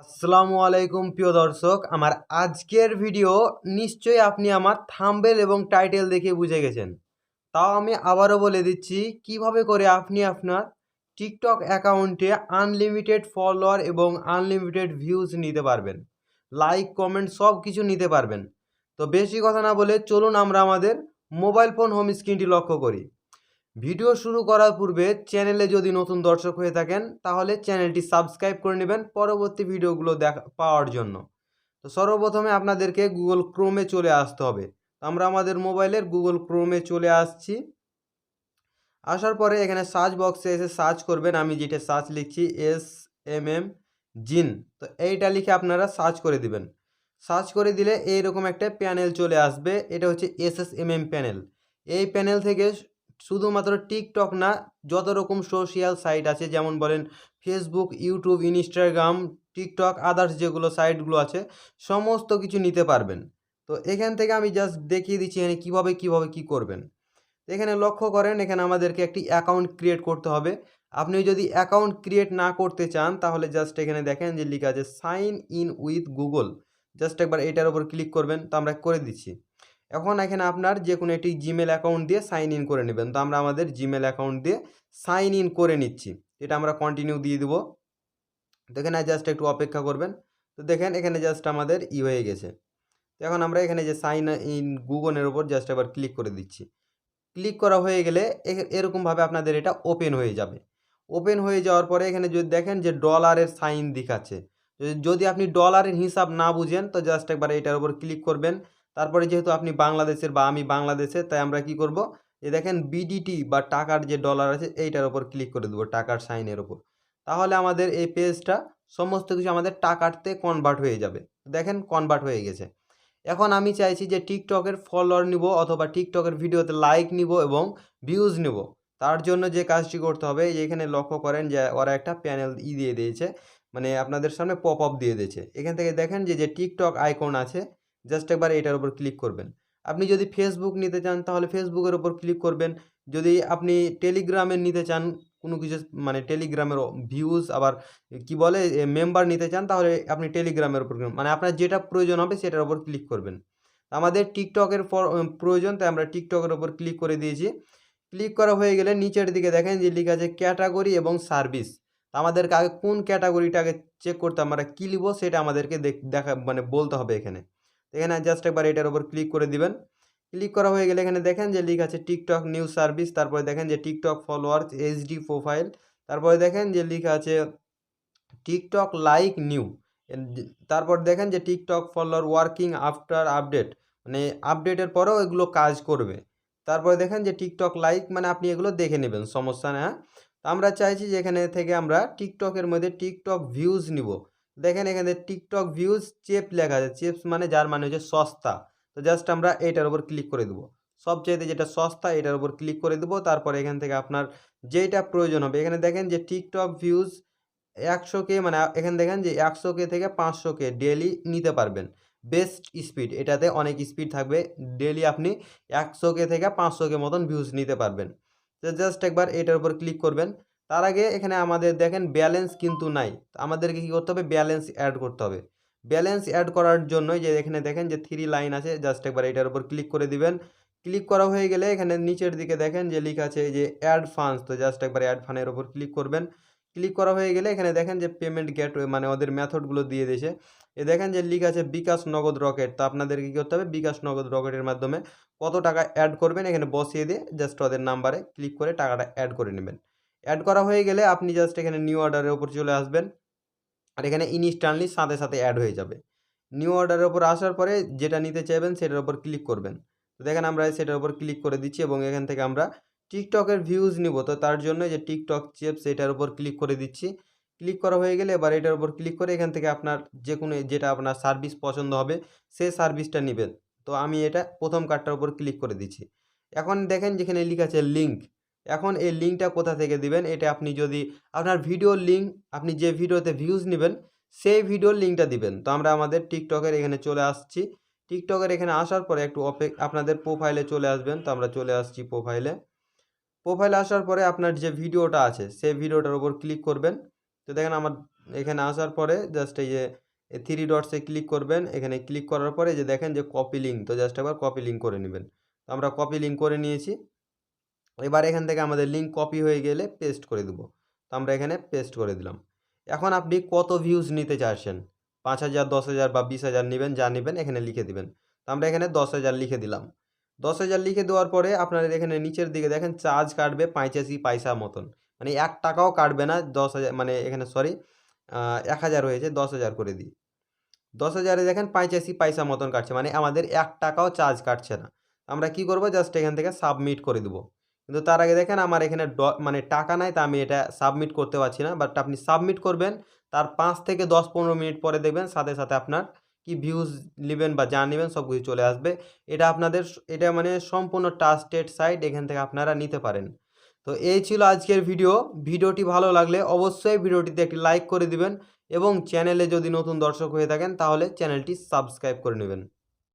আসসালামু আলাইকুম, প্রিয় দর্শক। আমার আজকের ভিডিও নিশ্চয়ই আপনি আমার থাম্বেল এবং টাইটেল দেখে বুঝে গেছেন। তাও আমি আবারও বলে দিচ্ছি, কীভাবে করে আপনি আপনার টিকটক অ্যাকাউন্টে আনলিমিটেড ফলোয়ার এবং আনলিমিটেড ভিউজ নিতে পারবেন। লাইক, কমেন্ট সব কিছু নিতে পারবেন। তো বেশি কথা না বলে চলুন আমরা আমাদের মোবাইল ফোন হোম স্ক্রিনটি লক্ষ্য করি। ভিডিও শুরু করার পূর্বে চ্যানেলে যদি নতুন দর্শক হয়ে থাকেন, তাহলে চ্যানেলটি সাবস্ক্রাইব করে নেবেন পরবর্তী ভিডিওগুলো দেখা, পাওয়ার জন্য। তো সর্বপ্রথমে আপনাদেরকে গুগল ক্রোমে চলে আসতে হবে। আমরা আমাদের মোবাইলের গুগল ক্রোমে চলে আসছি। আসার পরে এখানে সার্চ বক্সে এসে সার্চ করবেন, আমি যেটা সার্চ লিখছি এস এম এম জিন। তো এইটা লিখে আপনারা সার্চ করে দিবেন। সার্চ করে দিলে এইরকম একটা প্যানেল চলে আসবে, এটা হচ্ছে S S M M panel. এই প্যানেল থেকে শুধুমাত্র টিকটক না, যত রকম সোশিয়াল সাইট আছে, যেমন বলেন Facebook YouTube Instagram TikTok others যেগুলো সাইটগুলো আছে, সমস্ত কিছু নিতে পারবেন। তো এখান থেকে আমি জাস্ট দেখিয়ে দিচ্ছি এখানে কীভাবে কীভাবে, কী করবেন। এখানে লক্ষ্য করেন, এখানে আমাদেরকে একটি অ্যাকাউন্ট ক্রিয়েট করতে হবে। আপনি যদি অ্যাকাউন্ট ক্রিয়েট না করতে চান, তাহলে জাস্ট এখানে দেখেন যে লেখা আছে sign in with Google just একবার এটার উপর ক্লিক করবেন, তো আমরা করে দিচ্ছি। এখন এখানে আপনার যে কোনো একটি জিমেল অ্যাকাউন্ট দিয়ে সাইন ইন করে নেবেন। তো আমরা আমাদের জিমেল অ্যাকাউন্ট দিয়ে সাইন ইন করে নিচ্ছি। এটা আমরা কন্টিনিউ দিয়ে দেবো। তো এখানে জাস্ট একটু অপেক্ষা করবেন। তো দেখেন, এখানে জাস্ট আমাদের ই হয়ে গেছে। তো এখন আমরা এখানে যে সাইন ইন গুগলের ওপর জাস্ট আবার ক্লিক করে দিচ্ছি। ক্লিক করা হয়ে গেলে এরকমভাবে আপনাদের এটা ওপেন হয়ে যাবে। ওপেন হয়ে যাওয়ার পরে এখানে যদি দেখেন যে ডলারের সাইন দেখাচ্ছে যদি আপনি ডলারের হিসাব না বুঝেন, তো জাস্ট একবার এটার উপর ক্লিক করবেন। তারপরে যেহেতু আপনি বাংলাদেশের বা আমি বাংলাদেশের তাই আমরা কি করব? যে দেখেন বিডিটি বা টাকার যে ডলার আছে, এইটার উপর ক্লিক করে দেবো, টাকার সাইনের ওপর তাহলে আমাদের এই পেজটা সমস্ত কিছু আমাদের টাকাতে কনভার্ট হয়ে যাবে। দেখেন কনভার্ট হয়ে গেছে। এখন আমি চাইছি যে টিকটকের ফলোয়ার নিব অথবা টিকটকের ভিডিওতে লাইক নিব এবং ভিউজ নিব। তার জন্য যে কাজটি করতে হবে এখানে লক্ষ্য করেন যে ওরা একটা প্যানেল ই দিয়ে দিয়েছে মানে আপনাদের সামনে পপ আপ দিয়ে দিয়েছে। এখান থেকে দেখেন যে যে টিকটক আইকন আছে জাস্ট একবার এটার উপর ক্লিক করবেন। আপনি যদি ফেসবুক নিতে চান, তাহলে ফেসবুকের উপর ক্লিক করবেন। যদি আপনি টেলিগ্রামের নিতে চান, কোনো কিছু মানে টেলিগ্রামের ভিউজ আবার কি বলে মেম্বার নিতে চান, তাহলে আপনি টেলিগ্রামের উপর মানে আপনার যেটা প্রয়োজন হবে, সেটার উপর ক্লিক করবেন। আমাদের টিকটকের প্রয়োজন, তাই আমরা টিকটকের উপর ক্লিক করে দিয়েছি। ক্লিক করা হয়ে গেলে নিচের দিকে দেখেন যে লেখা আছে ক্যাটাগরি এবং সার্ভিস আমাদেরকে আগে কোন ক্যাটাগরিটাকে চেক করতে আমরা কী নিব সেটা আমাদেরকে দেখা মানে বলতে হবে এখানে। এখানে জাস্ট একবার এটার উপর ক্লিক করে দিবেন। ক্লিক করা হয়ে গেলে এখানে দেখেন যে লেখা আছে টিকটক নিউজ সার্ভিস তারপরে দেখেন যে টিকটক ফলোয়ার্স এইচডি প্রোফাইল তারপরে দেখেন যে লেখা আছে টিকটক লাইক নিউ তারপর দেখেন যে TikTok follower working after update মানে আপডেটের পরেও এগুলো কাজ করবে। তারপরে দেখেন যে টিকটক লাইক মানে আপনি এগুলো দেখে নেবেন, সমস্যা না হ্যাঁ? আমরা চাইছি যে এখানে থেকে আমরা টিকটকের মধ্যে টিকটক ভিউজ নিব। দেখেন এখানে টিকটক ভিউজ চেপ লেখা আছে, চেপস মানে যার মানে হচ্ছে সস্তা। তো জাস্ট আমরা এটার উপর ক্লিক করে দেবো। সবচাইতে যেটা সস্তা, এটার উপর ক্লিক করে দেবো। তারপরে এখান থেকে আপনার যেইটা প্রয়োজন হবে, এখানে দেখেন যে টিকটক ভিউজ একশো কে মানে এখানে দেখেন যে একশো কে থেকে পাঁচশো কে ডেলি নিতে পারবেন। বেস্ট স্পিড, এটাতে অনেক স্পিড থাকবে। ডেলি আপনি একশো কে থেকে পাঁচশো কে মতন ভিউজ নিতে পারবেন। জাস্ট একবার এটার উপর ক্লিক করবেন। তার আগে এখানে আমাদের দেখেন ব্যালেন্স কিন্তু নাই। আমাদেরকে কী করতে হবে? ব্যালেন্স অ্যাড করতে হবে। ব্যালেন্স অ্যাড করার জন্য যে এখানে দেখেন যে থ্রি লাইন আছে জাস্ট একবার এটার উপর ক্লিক করে দিবেন। ক্লিক করা হয়ে গেলে এখানে নিচের দিকে দেখেন যে লেখা আছে যে অ্যাড ফান্ডস তো জাস্ট একবার অ্যাড ফান্ডের উপর ক্লিক করবেন। ক্লিক করা হয়ে গেলে এখানে দেখেন যে পেমেন্ট গেটওয়ে মানে ওদের মেথডগুলো দিয়ে দিয়েছে। এ দেখেন যে লিখ আছে বিকাশ নগদ রকেট, তো আপনাদেরকে কী করতে হবে? বিকাশ নগদ রকেটের মাধ্যমে কত টাকা অ্যাড করবেন? এখানে বসিয়ে দিয়ে জাস্ট ওদের নাম্বারে ক্লিক করে টাকাটা অ্যাড করে নেবেন। অ্যাড করা হয়ে গেলে আপনি জাস্ট এখানে নিউ অর্ডারের ওপর চলে আসবেন। আর এখানে ইনস্ট্যান্টলি সাথে সাথে অ্যাড হয়ে যাবে। নিউ অর্ডারের ওপর আসার পরে যেটা নিতে চাইবেন সেটার ওপর ক্লিক করবেন। তো দেখেন আমরা সেটার ওপর ক্লিক করে দিচ্ছি এবং এখান থেকে আমরা টিকটকের ভিউজ নিব। তো তার জন্য যে টিকটক চিপস এটার উপর ক্লিক করে দিচ্ছি। ক্লিক করা হয়ে গেলে এবার এটার উপর ক্লিক করে এখান থেকে আপনার যে কোনো যেটা আপনার সার্ভিস পছন্দ হবে সেই সার্ভিসটা নেবেন। তো আমি এটা প্রথম কার্ডটার উপর ক্লিক করে দিচ্ছি। এখন দেখেন যেখানে লেখা আছে লিঙ্ক এখন এই লিঙ্কটা কোথা থেকে দিবেন? এটা আপনি যদি আপনার ভিডিওর লিঙ্ক আপনি যে ভিডিওতে ভিউজ নেবেন, সেই ভিডিওর লিঙ্কটা দিবেন। তো আমরা আমাদের টিকটকের এখানে চলে আসছি। টিকটকের এখানে আসার পরে একটু অপে আপনাদের প্রোফাইলে চলে আসবেন। তো আমরা চলে আসছি প্রোফাইলে প্রোফাইলে আসার পরে আপনার যে ভিডিওটা আছে, সেই ভিডিওটার উপর ক্লিক করবেন। তো দেখেন আমার এখানে আসার পরে জাস্ট এই যে থ্রি ডটসে ক্লিক করবেন। এখানে ক্লিক করার পরে যে দেখেন যে কপি লিঙ্ক তো জাস্ট একবার কপি লিঙ্ক করে নেবেন। তো আমরা কপি লিঙ্ক করে নিয়েছি। এবার এখান থেকে আমাদের লিঙ্ক কপি হয়ে গেলে পেস্ট করে দেবো। তো আমরা এখানে পেস্ট করে দিলাম। এখন আপনি কত ভিউজ নিতে চাইছেন পাঁচ হাজার, দশ হাজার বা বিশ হাজার নেবেন, যা নেবেন এখানে লিখে দিবেন। তো আমরা এখানে দশ হাজার লিখে দিলাম। দশ হাজার লিখে দেওয়ার পরে আপনাদের এখানে নিচের দিকে দেখেন চার্জ কাটবে পঁচাশি পয়সা মতন। মানে এক টাকাও কাটবে না, দশ হাজার মানে এখানে সরি এক হাজার হয়েছে, দশ হাজার করে দিই। দশ হাজারে দেখেন পঁচাশি পয়সা মতন কাটছে মানে আমাদের এক টাকাও চার্জ কাটছে না। আমরা কি করব? জাস্ট এখান থেকে সাবমিট করে দেবো। কিন্তু তার আগে দেখেন আমার এখানে ড- মানে টাকা নাই, তা আমি এটা সাবমিট করতে পারছি না। বাট আপনি সাবমিট করবেন, তার পাঁচ থেকে দশ পনেরো মিনিট পরে দেখবেন, সাথে সাথে আপনার কি ভিউজ নেবেন বা যা নেবেন সব কিছু চলে আসবে। এটা আপনাদের এটা মানে সম্পূর্ণ ট্রাস্টেড সাইট এখান থেকে আপনারা নিতে পারেন। তো এই ছিল আজকের ভিডিও ভিডিওটি ভালো লাগলে অবশ্যই ভিডিওটিতে একটি লাইক করে দিবেন এবং চ্যানেলে যদি নতুন দর্শক হয়ে থাকেন, তাহলে চ্যানেলটি সাবস্ক্রাইব করে নেবেন।